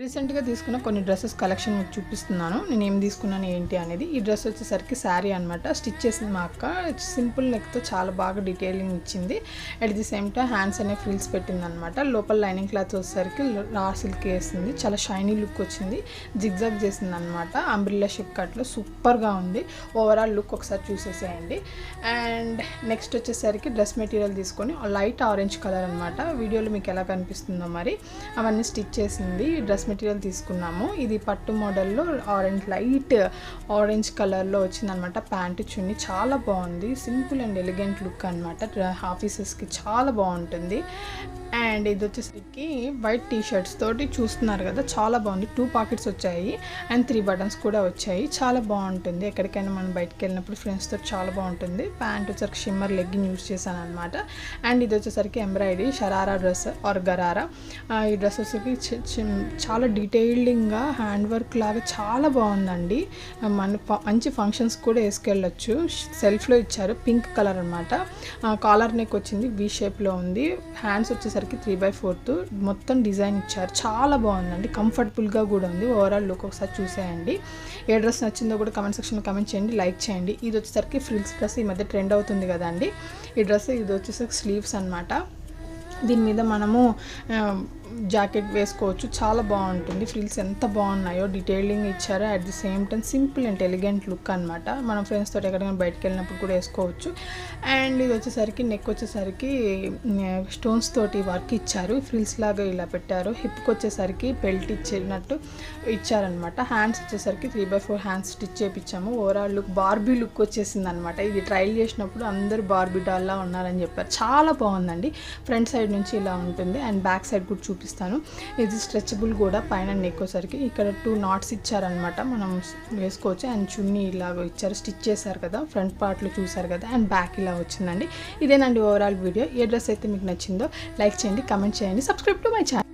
రీసెంట్గా తీసుకున్న కొన్ని డ్రెస్సెస్ కలెక్షన్ మీకు చూపిస్తున్నాను. నేను ఏం తీసుకున్నాను ఏంటి అనేది. ఈ డ్రెస్ వచ్చేసరికి శారీ అనమాట స్టిచ్ చేసింది మా అక్క. సింపుల్ నెక్తో చాలా బాగా డీటెయిలింగ్ ఇచ్చింది. At the same time hands అనే ఫ్రిల్స్ పెట్టింది అనమాట లోపల లైనింగ్ క్లాత్ వచ్చేసరికి రా సిల్క్ వేసింది. చాలా షైనీ లుక్ వచ్చింది. జిగ్జాగ్ చేసింది అనమాట అంబ్రిల్లా షిప్ కట్లో సూపర్గా ఉంది. ఓవరాల్ లుక్ ఒకసారి చూసేసేయండి. అండ్ నెక్స్ట్ వచ్చేసరికి డ్రెస్ మెటీరియల్ తీసుకొని లైట్ ఆరెంజ్ కలర్ అనమాట వీడియోలో మీకు ఎలా కనిపిస్తుందో మరి. అవన్నీ స్టిచ్ చేసింది. డ్రెస్ మెటీరియల్ తీసుకున్నాము. ఇది పట్టు మోడల్లో ఆరెంజ్ లైట్ ఆరెంజ్ కలర్లో వచ్చిందనమాట ప్యాంటు చున్ని చాలా బాగుంది. సింపుల్ అండ్ ఎలిగెంట్ లుక్ అనమాట ఆఫీసెస్కి చాలా బాగుంటుంది. అండ్ ఇది వచ్చేసరికి వైట్ టీ షర్ట్స్ తోటి చూస్తున్నారు కదా చాలా బాగుంది. టూ పాకెట్స్ వచ్చాయి అండ్ త్రీ బటన్స్ కూడా వచ్చాయి. చాలా బాగుంటుంది. ఎక్కడికైనా మనం బయటకు వెళ్ళినప్పుడు ఫ్రెండ్స్తో చాలా బాగుంటుంది. ప్యాంట్ వచ్చేసరికి షిమ్మర్ లెగ్గిన్ యూస్ చేశాను అనమాట అండ్ ఇది వచ్చేసరికి embroidery sharara dress or gharara ఆ, ఈ డ్రెస్ వచ్చేసరికి చాలా డీటెయిల్డింగ్గా హ్యాండ్ వర్క్ లాగా చాలా బాగుందండి. మన మంచి ఫంక్షన్స్ కూడా వేసుకెళ్ళొచ్చు. సెల్ఫ్లో ఇచ్చారు. పింక్ కలర్ అనమాట కాలర్ నెక్ వచ్చింది. వి షేప్లో ఉంది. హ్యాండ్స్ వచ్చేసరికి త్రీ బై ఫోర్త్ మొత్తం డిజైన్ ఇచ్చారు. చాలా బాగుందండి. కంఫర్టబుల్గా కూడా ఉంది. ఓవరాల్ లుక్ ఒకసారి చూసేయండి. ఏ డ్రెస్ నచ్చిందో కూడా కమెంట్ సెక్షన్లో కమెంట్ చేయండి. లైక్ చేయండి. ఇది వచ్చేసరికి ఫ్రిల్స్ డ్రెస్ ఈ మధ్య ట్రెండ్ అవుతుంది కదండి. ఈ డ్రెస్ ఇది వచ్చేసరికి స్లీవ్స్ అనమాట దీని మీద మనము జాకెట్ వేసుకోవచ్చు. చాలా బాగుంటుంది. ఫ్రిల్స్ ఎంత బాగున్నాయో డీటెయిలింగ్ ఇచ్చారో. At the same time simple and elegant look అనమాట మనం ఫ్రెండ్స్ తోటి ఎక్కడికైనా బయటకు వెళ్ళినప్పుడు కూడా వేసుకోవచ్చు. అండ్ ఇది వచ్చేసరికి నెక్ వచ్చేసరికి స్టోన్స్ తోటి వర్క్ ఇచ్చారు. ఫ్రిల్స్ లాగా ఇలా పెట్టారు. హిప్కి వచ్చేసరికి బెల్ట్ ఇచ్చినట్టు ఇచ్చారనమాట హ్యాండ్స్ వచ్చేసరికి three by four hands stitch చేయించాము ఓవరాల్ లుక్ బార్బీ లుక్ వచ్చేసింది అనమాట ఇది ట్రైల్ చేసినప్పుడు అందరు బార్బీ డాల్లా ఉన్నారని చెప్పారు. చాలా బాగుందండి. ఫ్రంట్ సైడ్ నుంచి ఇలా ఉంటుంది. అండ్ బ్యాక్ సైడ్ కూడా చూపిస్తాను ఇది స్ట్రెచబుల్ కూడా పైన నెక్కోసరికి. ఇక్కడ టూ నాట్స్ ఇచ్చారనమాట మనం వేసుకోవచ్చు. అండ్ చున్నీ ఇలా ఇచ్చారు. స్టిచ్ చేశారు కదా. ఫ్రంట్ పార్ట్లో చూసారు కదా. అండ్ బ్యాక్ ఇలా వచ్చిందండి. ఇదేనండి ఓవరాల్ వీడియో ఏ డ్రెస్ అయితే మీకు నచ్చిందో లైక్ చేయండి కమెంట్ చేయండి. Subscribe to my channel